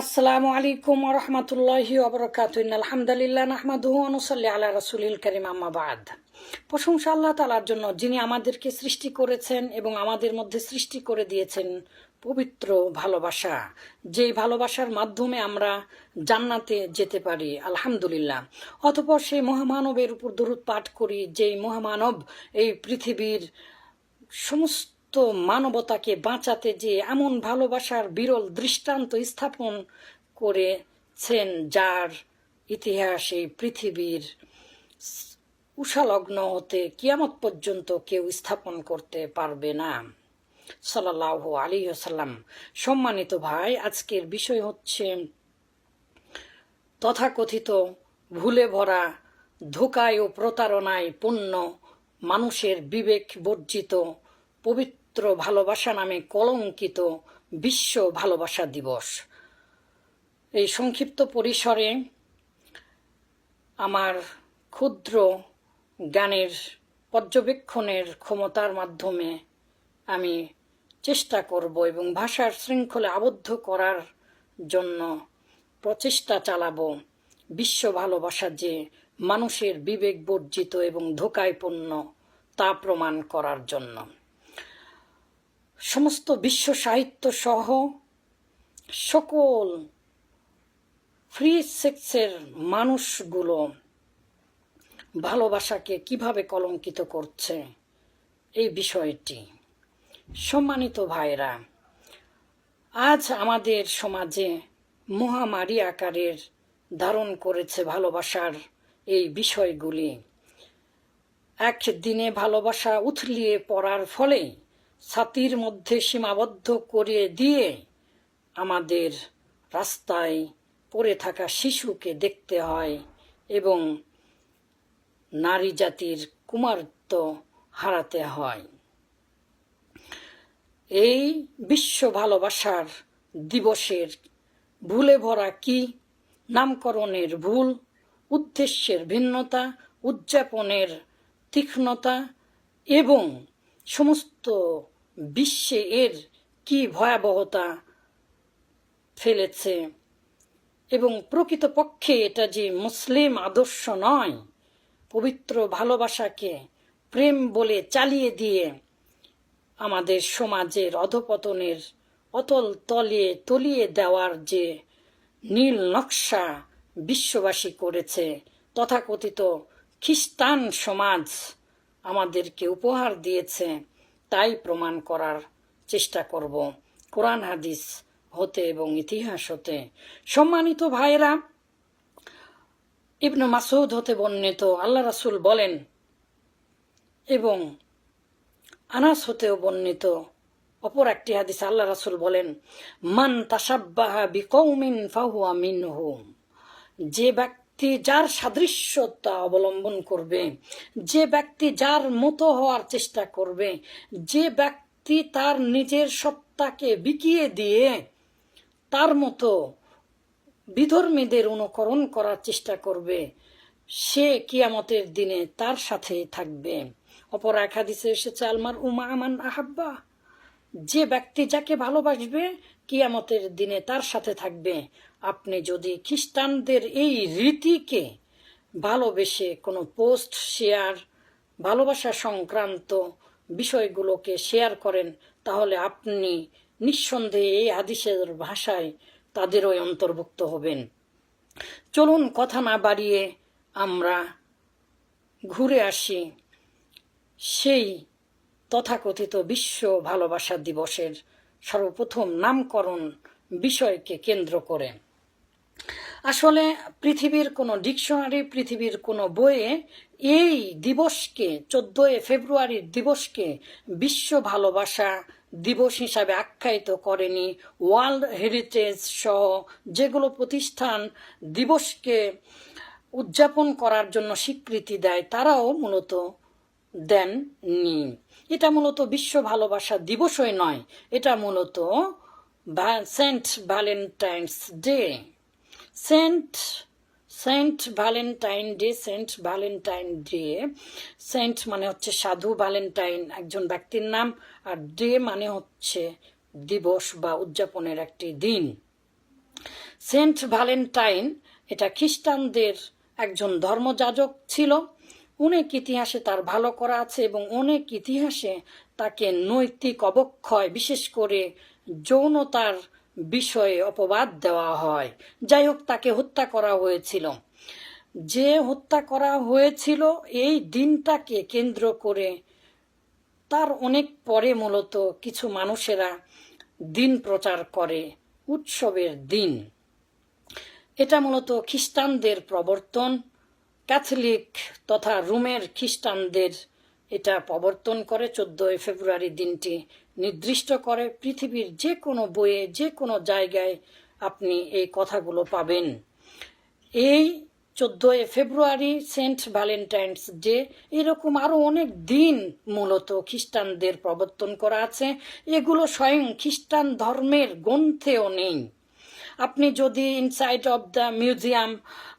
আসসালামু আলাইকুম রহমতুল্লাহি অবরকাতুন আলহামদুলিল্লাহ নাহমাদুহু অনুসাল্লি আলা রসুলিল করিম আম্মাবাদ প্রশংসা আল্লাহ তালার জন্য, যিনি আমাদেরকে সৃষ্টি করেছেন এবং আমাদের মধ্যে সৃষ্টি করে দিয়েছেন পবিত্র ভালোবাসা। যেই ভালোবাসার মাধ্যমে আমরা জান্নাতে যেতে পারি, আলহামদুলিল্লাহ। অতপর সেই মহামানবের উপর দরুদ পাঠ করি, যেই মহামানব এই পৃথিবীর সমস্ত মানবতাকে বাঁচাতে যে এমন ভালোবাসার বিরল দৃষ্টান্ত স্থাপন করেছেন যার ইতিহাস এই পৃথিবীর উষালগ্ন হতে কিয়ামত পর্যন্ত কেউ স্থাপন করতে পারবে না। সাল্লাহ আলী সাল্লাম সম্মানিত ভাই, আজকের বিষয় হচ্ছে তথাকথিত ভুলে ভরা, ধোকায় ও প্রতারণায় পূর্ণ মানুষের বিবেক বর্জিত, পবিত্র ভালোবাসা নামে কলঙ্কিত বিশ্ব ভালোবাসা দিবস। এই সংক্ষিপ্ত পরিসরে আমার ক্ষুদ্র জ্ঞানের পর্যবেক্ষণের ক্ষমতার মাধ্যমে আমি চেষ্টা করব এবং ভাষার শৃঙ্খলে আবদ্ধ করার জন্য প্রচেষ্টা চালাবো। বিশ্ব ভালোবাসা যে মানুষের বিবেক বর্জিত এবং ধোকায়পূর্ণ তা প্রমাণ করার জন্য। সমস্ত বিশ্ব সাহিত্য সহ সকল ফ্রি সেক্সের মানুষগুলো ভালোবাসাকে কীভাবে কলঙ্কিত করছে এই বিষয়টি। সম্মানিত ভাইরা আজ আমাদের সমাজে মহামারী আকারের ধারণ করেছে ভালোবাসার এই বিষয়গুলি। এক দিনে ভালোবাসা উথলিয়ে পড়ার ফলে ছাতির মধ্যে সীমাবদ্ধ করে দিয়ে আমাদের রাস্তায় পড়ে থাকা শিশুকে দেখতে হয় এবং নারী জাতির কুমারত্ব হারাতে হয়। এই বিশ্ব ভালোবাসার দিবসের ভুলে ভরা কি? নামকরণের ভুল, উদ্দেশ্যের ভিন্নতা, উদযাপনের তীক্ষ্ণতা এবং সমস্ত বিশ্বে এর কি ভয়াবহতা ফেলেছে? এবং প্রকৃতপক্ষে এটা যে মুসলিম আদর্শ নয়, পবিত্র ভালোবাসাকে প্রেম বলে চালিয়ে দিয়ে আমাদের সমাজের অধপতনের অতল তলিয়ে তলিয়ে দেওয়ার যে নীল নকশা বিশ্ববাসী করেছে, তথাকথিত খ্রিস্টান সমাজ আমাদেরকে উপহার দিয়েছে তাই প্রমাণ করার চেষ্টা করব। কোরআন, হাদিস হতে এবং ইতিহাস হতে। সম্মানিত ভাইরা ইবনু মাসুদ হতে বর্ণিত আল্লাহ রাসুল বলেন এবং আনাস হতেও বর্ণিত অপর একটি হাদিস আল্লাহ রাসুল বলেন, মান তাসাব্বাহা বিকৌমিন ফাহুয়া মিনহুম যে ব্যক্তি যার সাদৃশ্যতা অবলম্বন করবে, যে ব্যক্তি যার মতো হওয়ার চেষ্টা করবে, যে ব্যক্তি তার নিজের সত্তাকে বিকিয়ে দিয়ে তার মতো বিধর্মীদের অনুকরণ করার চেষ্টা করবে, সে কিয়ামতের দিনে তার সাথে থাকবে। অপর এক হাদিসে এসেছে আলমার উমা আমান আহাব্বা, যে ব্যক্তি যাকে ভালোবাসবে, কিয়ামতের দিনে তার সাথে থাকবে। আপনি যদি খ্রিস্টানদের এই রীতিকে ভালোবেসে কোনো পোস্ট শেয়ার, ভালোবাসা সংক্রান্ত বিষয়গুলোকে শেয়ার করেন, তাহলে আপনি নিঃসন্দেহে এই হাদিসের ভাষায় তাদেরও অন্তর্ভুক্ত হবেন। চলুন কথা না বাড়িয়ে আমরা ঘুরে আসি সেই তথাকথিত বিশ্ব ভালোবাসা দিবসের সর্বপ্রথম নামকরণ বিষয়কে কেন্দ্র করে। আসলে পৃথিবীর কোনো ডিকশনারি, পৃথিবীর কোনো বইয়ে এই দিবসকে, চোদ্দই ফেব্রুয়ারির দিবসকে বিশ্ব ভালোবাসা দিবস হিসাবে আখ্যায়িত করেনি ওয়ার্ল্ড হেরিটেজ সহ যেগুলো প্রতিষ্ঠান দিবসকে উদযাপন করার জন্য স্বীকৃতি দেয়, তারাও মূলত দেননি। এটা মূলত বিশ্ব ভালোবাসা দিবসই নয়, এটা মূলত saint Valentine's day. Saint saint Valentine day, saint Valentine day. Saint মানে হচ্ছে সাধু ভ্যালেন্টাইন, একজন ব্যক্তির নাম, আর ডে মানে হচ্ছে দিবস বা উদযাপনের একটি দিন। সেন্ট ভ্যালেন্টাইন, এটা খ্রিস্টানদের একজন ধর্মযাজক ছিল। অনেক ইতিহাসে তার ভালো করা আছে এবং অনেক ইতিহাসে তাকে নৈতিক অবক্ষয়, বিশেষ করে যৌনতার বিষয়ে অপবাদ দেওয়া হয়। যাই হোক তাকে হত্যা করা হয়েছিল। যে হত্যা করা হয়েছিল, এই দিনটাকে কেন্দ্র করে তার অনেক পরে মূলত কিছু মানুষেরা দিন প্রচার করে, উৎসবের দিন। এটা মূলত খ্রিস্টানদের প্রবর্তন। ক্যাথলিক তথা রোমের খ্রিস্টানদের এটা প্রবর্তন করে। চোদ্দই ফেব্রুয়ারি দিনটি নির্দিষ্ট করে পৃথিবীর যে কোনো বইয়ে, যে কোনো জায়গায় আপনি এই কথাগুলো পাবেন। এই চোদ্দোই ফেব্রুয়ারি সেন্ট ভ্যালেন্টাইন্স ডে, এরকম আরও অনেক দিন মূলত খ্রিস্টানদের প্রবর্তন করা আছে। এগুলো স্বয়ং খ্রিস্টান ধর্মের গ্রন্থেও নেই। আপনি যদি ইনসাইড অফ দ্য মিউজিয়াম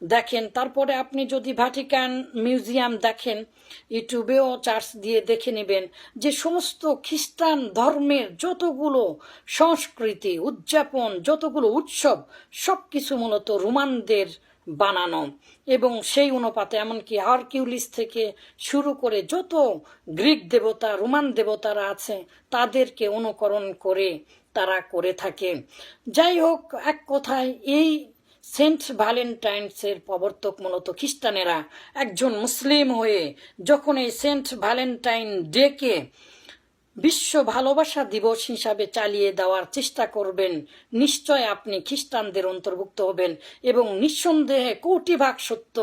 দেখেন, তারপরে আপনি যদি ভ্যাটিকান মিউজিয়াম দেখেন, ইউটিউবেও চার্চ দিয়ে দেখে নেবেন যে সমস্ত খ্রিস্টান ধর্মের যতগুলো সংস্কৃতি, উদযাপন, যতগুলো উৎসব সব কিছু মূলত রোমানদের বানানো। এবং সেই অনুপাতে এমনকি হারকিউলিস থেকে শুরু করে যত গ্রিক দেবতা, রোমান দেবতারা আছে, তাদেরকে অনুকরণ করে তারা করে থাকে। যাই হোক এক কথায় এই সেন্ট ভ্যালেন্টাইন্সের প্রবর্তক মূলত খ্রিস্টানেরা একজন মুসলিম হয়ে যখন এই সেন্ট ভ্যালেন্টাইন ডেকে বিশ্ব ভালোবাসা দিবস হিসাবে চালিয়ে দেওয়ার চেষ্টা করবেন, নিশ্চয় আপনি খ্রিস্টানদের অন্তর্ভুক্ত হবেন এবং নিঃসন্দেহে কোটি ভাগ সত্য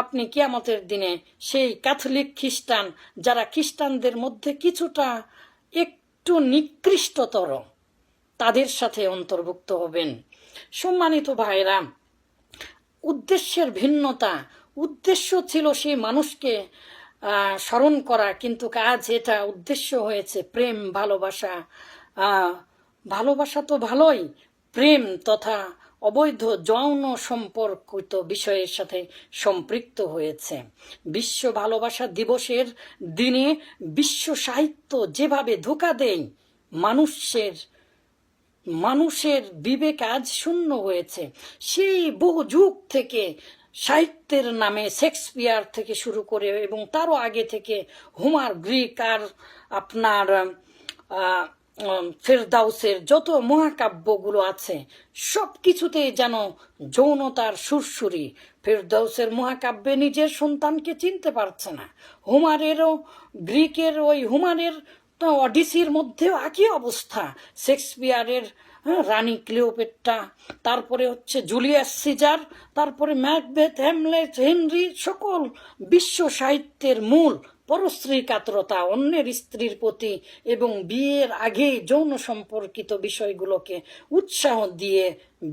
আপনি কিয়ামতের দিনে সেই ক্যাথলিক খ্রিস্টান, যারা খ্রিস্টানদের মধ্যে কিছুটা একটু নিকৃষ্টতর। তাদের সাথে অন্তর্ভুক্ত হবেন। সম্মানিত ভাইরা উদ্দেশ্যের ভিন্নতা, উদ্দেশ্য ছিল সেই মানুষকে স্মরণ করা, কিন্তু কাজ এটা উদ্দেশ্য হয়েছে প্রেম, ভালোবাসা। ভালোবাসা তো ভালোই, প্রেম তথা অবৈধ যৌন সম্পর্কিত বিষয়ের সাথে সম্পৃক্ত হয়েছে। বিশ্ব ভালোবাসা দিবসের দিনে বিশ্ব সাহিত্য যেভাবে ধোকা দেয় মানুষের মানুষের বিবেক আজ শূন্য হয়েছে। সেই বহু যুগ থেকে সাহিত্যের নামে শেক্সপিয়ার থেকে শুরু করে এবং তারও আগে থেকে হুমার গ্রিক আর আপনার ফেরদাউসের যত মহাকাব্যগুলো আছে সব কিছুতেই যেন যৌনতার সুরসুরি। ফেরদাউসের মহাকাব্যে নিজের সন্তানকে চিনতে পারছে না। হুমারেরও, গ্রিকের ওই হুমারের তো অডিসির মধ্যেও একই অবস্থা। শেক্সপিয়ারের হ্যাঁ, রানী ক্লিওপেট্রা তারপরে হচ্ছে জুলিয়াস সিজার তারপরে ম্যাকবেথ হ্যামলেট হেনরি সকল বিশ্ব সাহিত্যের মূল পরশ্রী কাতরতা অন্যের স্ত্রীর প্রতি এবং বিয়ের আগে যৌন সম্পর্কিত বিষয়গুলোকে উৎসাহ দিয়ে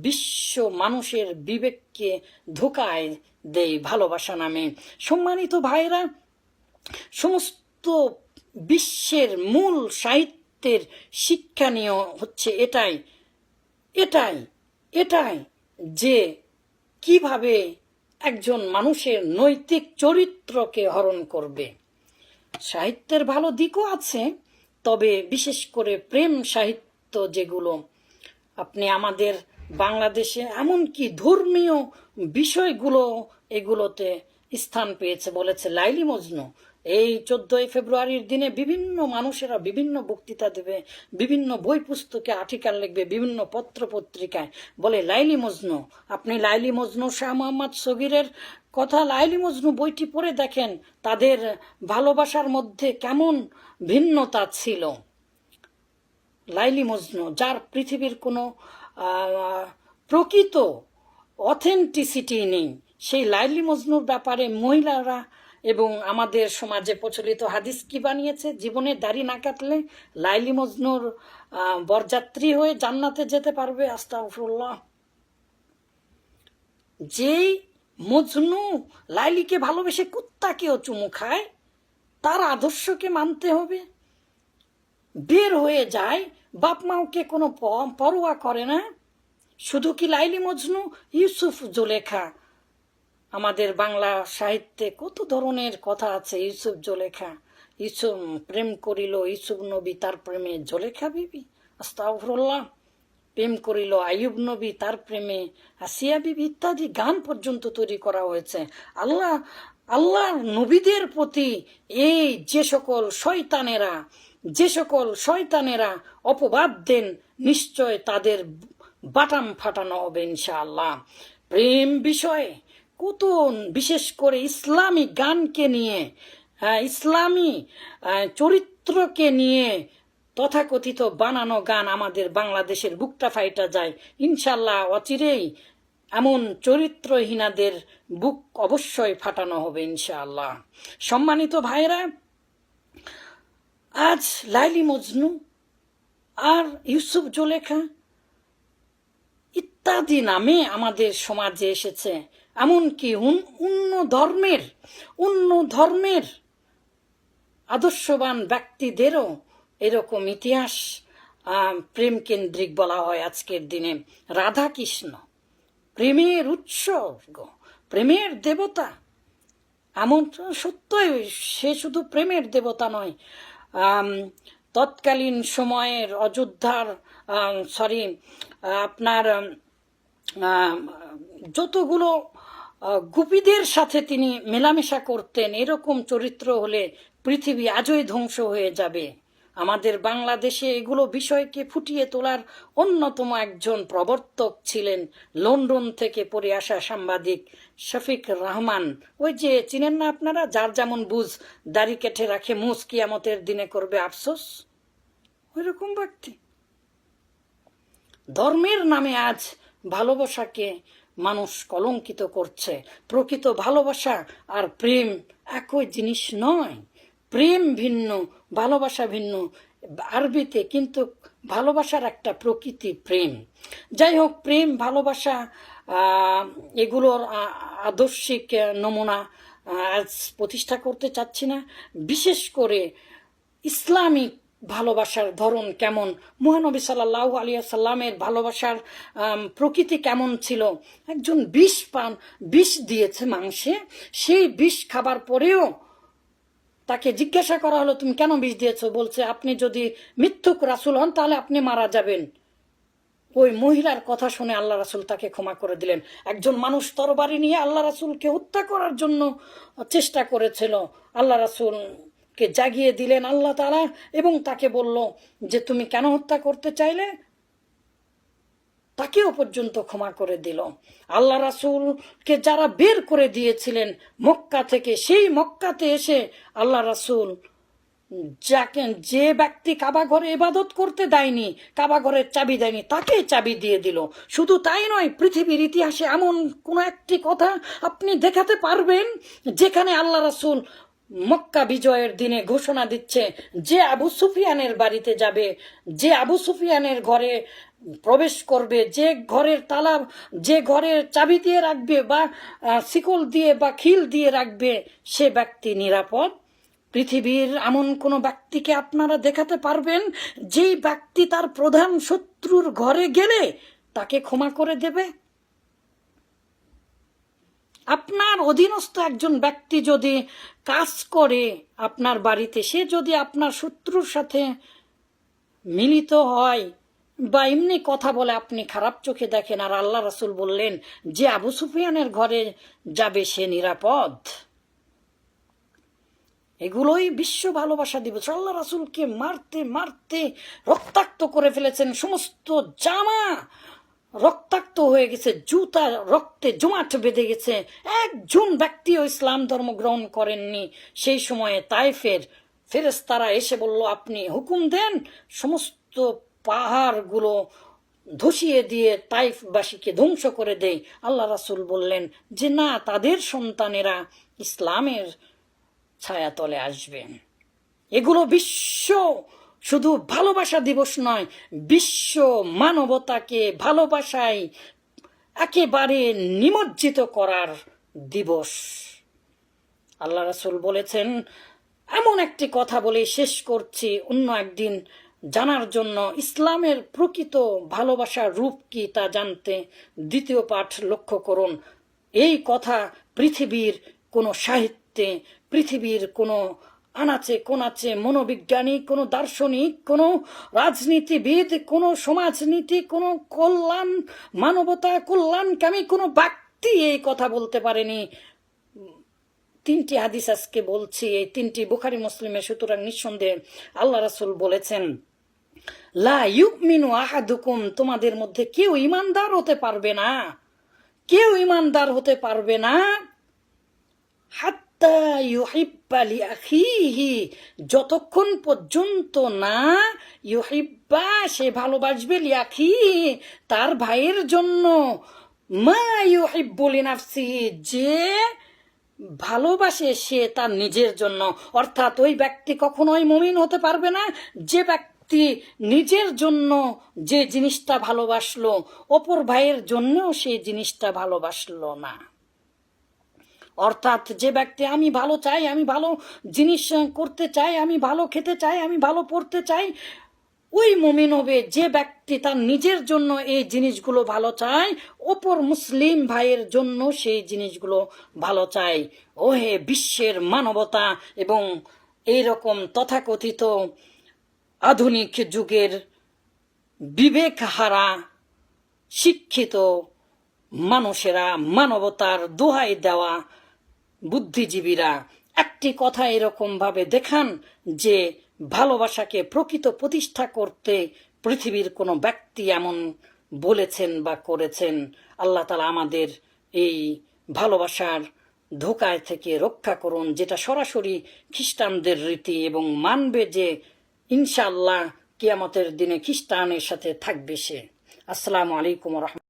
বিশ্ব মানুষের বিবেককে ধোকায় দেয় ভালোবাসা নামে। সম্মানিত ভাইরা সমস্ত বিশ্বের মূল সাহিত্যের শিক্ষণীয় হচ্ছে এটাই এটাই এটাই যে কীভাবে একজন মানুষের নৈতিক চরিত্রকে হরণ করবে। সাহিত্যের ভালো দিকও আছে, তবে বিশেষ করে প্রেম সাহিত্য যেগুলো, আপনি আমাদের বাংলাদেশে এমনকি ধর্মীয় বিষয়গুলো এগুলোতে স্থান পেয়েছে, বলেছে লাইলি মজনু। এই চোদ্দই ফেব্রুয়ারির দিনে বিভিন্ন মানুষেরা বিভিন্ন বক্তৃতা দেবে, বিভিন্ন বই পুস্তকে আর্টিকেল লিখবে, বিভিন্ন পত্র পত্রিকায় বলে লাইলি মজনু। আপনি লাইলি মজনু, শাহ মোহাম্মদ সগিরের কথা লাইলি মজনু বইটি পড়ে দেখেন, তাদের ভালোবাসার মধ্যে কেমন ভিন্নতা ছিল। লাইলি মজনু, যার পৃথিবীর কোনো প্রকৃত অথেন্টিসিটি নেই, সেই লাইলি মজনুর ব্যাপারে মহিলারা এবং আমাদের সমাজে প্রচলিত হাদিস কি বানিয়েছে? জীবনে দাড়ি না কাটলে লাইলি মজনুর বরযাত্রী হয়ে জান্নাতে যেতে পারবে, আস্তাগফিরুল্লাহ। যেই মজনু লাইলিকে ভালোবেসে কুত্তাকেও চুমু খায়, তার আদর্শকে মানতে হবে। বের হয়ে যায়, বাপ মাওকে কোনো পরোয়া করে না। শুধু কি লাইলি মজনু, ইউসুফ জোলেখা আমাদের বাংলা সাহিত্যে কত ধরনের কথা আছে। ইউসুফ জলেখা, ইউসুফ প্রেম করিল, ইউসুফ নবী তার প্রেমে জলেখা বিবি, আস্তাগফিরুল্লাহ, প্রেম করিল আয়ুব নবী তার প্রেমে, আসিয়া বিবি ইত্যাদি গান পর্যন্ত তৈরি করা হয়েছে। আল্লাহ আল্লাহর নবীদের প্রতি এই যে সকল শয়তানেরা, যে সকল শয়তানেরা অপবাদ দেন, নিশ্চয় তাদের বাটাম ফাটানো হবে ইনশাআল্লাহ। প্রেম বিষয়ে কত বিশেষ করে ইসলামী গানকে নিয়ে ইসলামী চরিত্রকে নিয়ে তথাকথিত বানানো গান আমাদের বাংলাদেশের বুকটা ফাইটা যায়। ইনশাল্লাহ অচিরেই এমন চরিত্রহীনাদের বুক অবশ্যই ফাটানো হবে ইনশাআল্লাহ। সম্মানিত ভাইরা আজ লাইলি মজনু আর ইউসুফ জোলেখা ইত্যাদি নামে আমাদের সমাজে এসেছে। এমনকি অন্য ধর্মের অন্য ধর্মের আদর্শবান ব্যক্তিদেরও এরকম ইতিহাস প্রেম কেন্দ্রিক বলা হয় আজকের দিনে। রাধা কৃষ্ণ প্রেমের উৎসর্গ, প্রেমের দেবতা। এমন সত্যই সে শুধু প্রেমের দেবতা নয় তৎকালীন সময়ের অযোধ্যার সরি আপনার যতগুলো গুপিদের সাথে তিনি মেলামেশা করতেন। এরকম চরিত্র হলে পৃথিবী আজই ধ্বংস হয়ে যাবে। আমাদের বাংলাদেশে এগুলো বিষয়কে ফুটিয়ে তোলার অন্যতম একজন প্রবর্তক ছিলেন লন্ডন থেকে পড়ে আসা সাংবাদিক শফিক রহমান। ওই যে, চিনেন না আপনারা? যার যেমন বুঝ, দাড়ি কেটে রাখে মুস কিয়ামতের দিনে করবে আফসোস। ওই রকম ব্যক্তি। ধর্মের নামে আজ ভালোবাসাকে মানুষ কলঙ্কিত করছে। প্রকৃত ভালোবাসা আর প্রেম একই জিনিস নয়। প্রেম ভিন্ন, ভালোবাসা ভিন্ন। আরবিতে কিন্তু ভালোবাসার একটা প্রকৃতি প্রেম। যাই হোক, প্রেম, ভালোবাসা এগুলোর আদর্শিক নমুনা আজ প্রতিষ্ঠা করতে চাচ্ছি না। বিশেষ করে ইসলামিক ভালোবাসার ধরন কেমন? মহানবী সাল্লাহ আলিয়া সাল্লামের ভালোবাসার প্রকৃতি কেমন ছিল? একজন বিষ পান, বিষ দিয়েছে মাংসে, সেই বিষ খাবার পরেও তাকে জিজ্ঞাসা করা হলো, তুমি কেন বিষ দিয়েছ? বলছে, আপনি যদি মিথ্যুক রাসুল হন, তাহলে আপনি মারা যাবেন। ওই মহিলার কথা শুনে আল্লাহ রাসুল তাকে ক্ষমা করে দিলেন। একজন মানুষ তরবারি নিয়ে আল্লাহ রাসুলকে হত্যা করার জন্য চেষ্টা করেছিল। আল্লাহ রাসুলকে জাগিয়ে দিলেন আল্লাহ তারা এবং তাকে বলল যে তুমি কেন হত্যা করতে চাইলে? তাকেও পর্যন্ত ক্ষমা করে দিল। আল্লাহ রাসুলকে যারা বের করে দিয়েছিলেন মক্কা থেকে, সেই মক্কাতে এসে আল্লাহ রাসুল যাকে যে ব্যক্তি কাবা ঘরে ইবাদত করতে দেয়নি, কাবা ঘরের চাবি দেয়নি তাকে চাবি দিয়ে দিল। শুধু তাই নয়, পৃথিবীর ইতিহাসে এমন কোন একটি কথা আপনি দেখাতে পারবেন যেখানে আল্লাহ রাসুল মক্কা বিজয়ের দিনে ঘোষণা দিচ্ছে যে আবু সুফিয়ানের বাড়িতে যাবে, যে আবু সুফিয়ানের ঘরে প্রবেশ করবে, যে ঘরের তালা, যে ঘরের চাবি দিয়ে রাখবে বা শিকল দিয়ে বা খিল দিয়ে রাখবে, সে ব্যক্তি নিরাপদ। পৃথিবীর এমন কোনো ব্যক্তিকে আপনারা দেখাতে পারবেন যেই ব্যক্তি তার প্রধান শত্রুর ঘরে গেলে তাকে ক্ষমা করে দেবে? আপনার অধীনস্থ একজন ব্যক্তি যদি কাজ করে আপনার বাড়িতে, সে যদি আপনার শত্রুর সাথে মিলিত হয় বা এমনি কথা বলে আপনি খারাপ চোখে দেখেন আর আল্লাহ রাসুল বললেন, যে আবু সুফিয়ানের ঘরে যাবে সে নিরাপদ। এগুলোই বিশ্ব ভালোবাসা দিবস। আল্লাহ রাসুলকে মারতে মারতে রক্তাক্ত করে ফেলেছেন সমস্ত জামা। রক্তাক্ত হয়ে গেছে, জুতা রক্তে জমাট বেঁধে গেছে। একজন ব্যক্তিও ইসলাম ধর্ম গ্রহণ করেননি। সেই সময়ে তাইফের ফেরেস্তারা এসে বলল, আপনি হুকুম দেন, সমস্ত পাহাড়গুলো ধসিয়ে দিয়ে তাইফবাসীকে ধ্বংস করে দেয় আল্লাহ রাসুল বললেন, যে না, তাদের সন্তানেরা ইসলামের ছায়াতলে আসবেন। এগুলো বিশ্ব শুধু ভালোবাসা দিবস নয়, বিশ্ব মানবতাকে ভালোবাসায় একেবারে নিমজ্জিত করার দিবস। আল্লাহ রাসুল বলেছেন, এমন একটি কথা বলে শেষ করছি, অন্য একদিন জানার জন্য। ইসলামের প্রকৃত ভালোবাসার রূপ কি তা জানতে দ্বিতীয় পাঠ লক্ষ্য করুন। এই কথা পৃথিবীর কোনো সাহিত্যে, পৃথিবীর কোনো আনাচে, কোনাচে, মনোবিজ্ঞানী, কোনো দার্শনিক, কোনো রাজনীতিবিদ, কোনো সমাজনীতি, কোনো কল্যাণ, মানবতা কল্যাণকামী কোনো ব্যক্তি এই কথা বলতে পারেনি। তিনটি হাদিস আজকে বলছি, এই তিনটি বুখারি মুসলিমে, সুতরাং নিঃসন্দেহে আল্লাহ রাসুল বলেছেন, লা ইউমিনু আহাদুকুম তোমাদের মধ্যে কেউ ইমানদার হতে পারবে না। কেউ ইমানদার হতে পারবে না। যতক্ষণ পর্যন্ত না ইউহিব্বা সে ভালোবাসবে লিআখিহি, তার ভাইয়ের জন্য। মা ইউহিব্বু লিনাফসিহি, যে ভালোবাসে সে তার নিজের জন্য। অর্থাৎ ওই ব্যক্তি কখনোই মমিন হতে পারবে না, যে ব্যক্তি নিজের জন্য যে জিনিসটা ভালোবাসলো, অপর ভাইয়ের জন্যও সেই জিনিসটা ভালোবাসলো না। অর্থাৎ যে ব্যক্তি আমি ভালো চাই, আমি ভালো জিনিস করতে চাই, আমি ভালো খেতে চাই, আমি ভালো পড়তে চাই, ওই মুমিন হবে যে ব্যক্তি তার নিজের জন্য এই জিনিসগুলো ভালো চায়, অপর মুসলিম ভাইয়ের জন্য সেই জিনিসগুলো ভালো চায়। ও হে বিশ্বের মানবতা এবং এইরকম তথাকথিত আধুনিক যুগের বিবেক হারা শিক্ষিত মানুষেরা মানবতার দোহাই দেওয়া বুদ্ধিজীবীরা একটি কথা এরকম ভাবে দেখান যে ভালোবাসাকে প্রকৃত প্রতিষ্ঠা করতে পৃথিবীর কোনো ব্যক্তি এমন বলেছেন বা করেছেন। আল্লাহ তালা আমাদের এই ভালোবাসার ধোকায় থেকে রক্ষা করুন, যেটা সরাসরি খ্রিস্টানদের রীতি এবং মানবে যে ইনশাআল্লাহ কিয়ামতের দিনে খ্রিস্টানের সাথে থাকবে সে। আসসালামু আলাইকুম রহমান